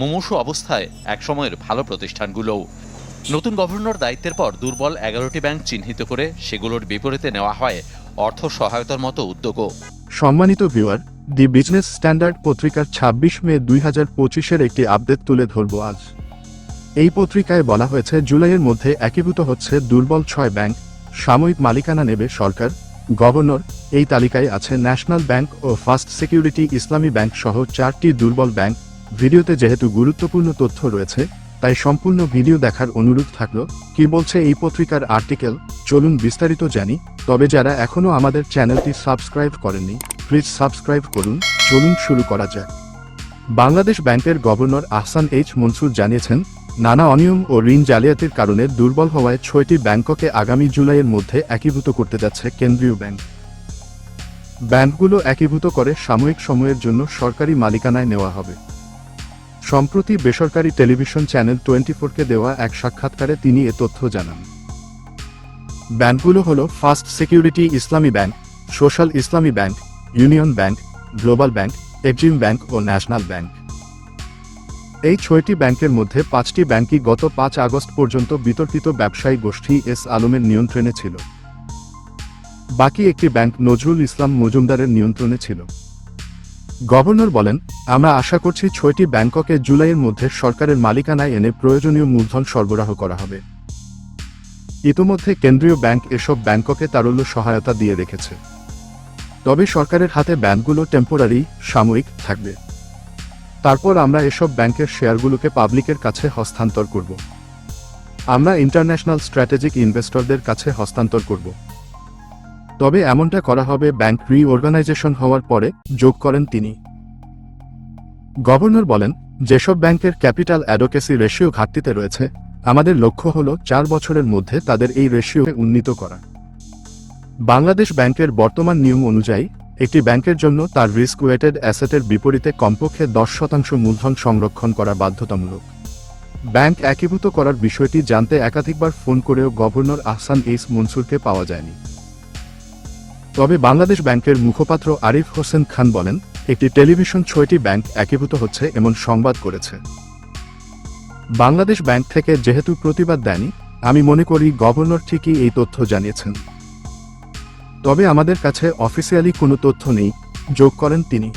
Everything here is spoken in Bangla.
মুমূর্ষু অবস্থায় একসময়ের ভালো প্রতিষ্ঠানগুলোও। নতুন গভর্নর দায়িত্বের পর দুর্বল এগারোটি ব্যাংক চিহ্নিত করে সেগুলোর বিপরীতে নেওয়া হয় অর্থ সহায়তার মতো উদ্যোগও। সম্মানিত ভিউয়ার, দি বিজনেস স্ট্যান্ডার্ড পত্রিকার ছাব্বিশ মে দুই হাজার পঁচিশের একটি আপডেট তুলে ধরব আজ। এই পত্রিকায় বলা হয়েছে, জুলাইয়ের মধ্যে একীভূত হচ্ছে দুর্বল ছয় ব্যাংক, সাময়িক মালিকানা নেবে সরকার, গভর্নর, এই তালিকায় আছে ন্যাশনাল ব্যাংক ও ফার্স্ট সিকিউরিটি ইসলামী ব্যাংক সহ চারটি দুর্বল ব্যাংক ভিডিওতে যেহেতু গুরুত্বপূর্ণ তথ্য রয়েছে, তাই সম্পূর্ণ ভিডিও দেখার অনুরোধ থাকল, কি বলছে এই পত্রিকার আর্টিকেল, চলুন বিস্তারিত জানি, তবে যারা এখনও আমাদের চ্যানেলটি সাবস্ক্রাইব করেননি, প্লিজ সাবস্ক্রাইব করুন, চলুন শুরু করা যাক। বাংলাদেশ ব্যাংকের গভর্নর আহসান এইচ মনসুর জানিয়েছেন, নানা অনিয়ম ও ঋণ জালিয়াতির কারণে দুর্বল হওয়ায় ছয়টি ব্যাংককে আগামী জুলাইয়ের মধ্যে একীভূত করতে যাচ্ছে কেন্দ্রীয় ব্যাংক। ব্যাংকগুলো একীভূত করে সাময়িক সময়ের জন্য সরকারি মালিকানায় নেওয়া হবে। সম্প্রতি বেসরকারি টেলিভিশন চ্যানেল টোয়েন্টি ফোরকে দেওয়া এক সাক্ষাৎকারে তিনি এ তথ্য জানান। ব্যাংকগুলো হল first security Islami bank, social Islami bank, union bank, global bank, Exim bank ও ন্যাশনাল ব্যাংক। এই ছয়টি ব্যাংকের মধ্যে পাঁচটি ব্যাংকই গত পাঁচ আগস্ট পর্যন্ত বিতর্কিত ব্যবসায়ী গোষ্ঠী এস আলমের নিয়ন্ত্রণে ছিল। বাকি একটি ব্যাংক নজরুল ইসলাম মজুমদারের নিয়ন্ত্রণে ছিল। গভর্নর বলেন, আমরা আশা করছি ছয়টি ব্যাংককে জুলাইয়ের মধ্যে সরকারের মালিকানায় এনে প্রয়োজনীয় মূলধন সরবরাহ করা হবে। ইতোমধ্যে কেন্দ্রীয় ব্যাংক এসব ব্যাংককে তারল্য সহায়তা দিয়ে রেখেছে। তবে সরকারের হাতে ব্যাংকগুলো টেম্পোরারি সাময়িক থাকবে। তারপর আমরা এসব ব্যাংকের শেয়ারগুলোকে পাবলিকের কাছে হস্তান্তর করব। আমরা ইন্টারন্যাশনাল স্ট্র্যাটেজিক ইনভেস্টরদের কাছে হস্তান্তর করব। তবে এমনটা করা হবে ব্যাংক রিঅর্গানাইজেশন হওয়ার পরে, যোগ করেন তিনি। গভর্নর বলেন, যেসব ব্যাংকের ক্যাপিটাল অ্যাডোকেসি রেশিও ঘাটতিতে রয়েছে, আমাদের লক্ষ্য হল চার বছরের মধ্যে তাদের এই রেশিওকে উন্নীত করা। বাংলাদেশ ব্যাংকের বর্তমান নিয়ম অনুযায়ী, একটি ব্যাংকের জন্য তার রিস্ক ওয়েটেড অ্যাসেটের বিপরীতে কমপক্ষে দশ শতাংশ মূলধন সংরক্ষণ করা বাধ্যতামূলক। ব্যাংক একীভূত করার বিষয়টি জানতে একাধিকবার ফোন করেও গভর্নর আহসান এইস মনসুরকে পাওয়া যায়নি। তবে বাংলাদেশ ব্যাংকের মুখপাত্র আরিফ হোসেন খান বলেন, একটি টেলিভিশন ছয়টি ব্যাংক একীভূত হচ্ছে এমন সংবাদ করেছে। বাংলাদেশ ব্যাংক থেকে যেহেতু প্রতিবাদ দেয়নি, আমি মনে করি গভর্নর ঠিকই এই তথ্য জানিয়েছেন। তবে আমাদের কাছে অফিসিয়ালি কোনো তথ্য নেই, যোগ করেন তিনি।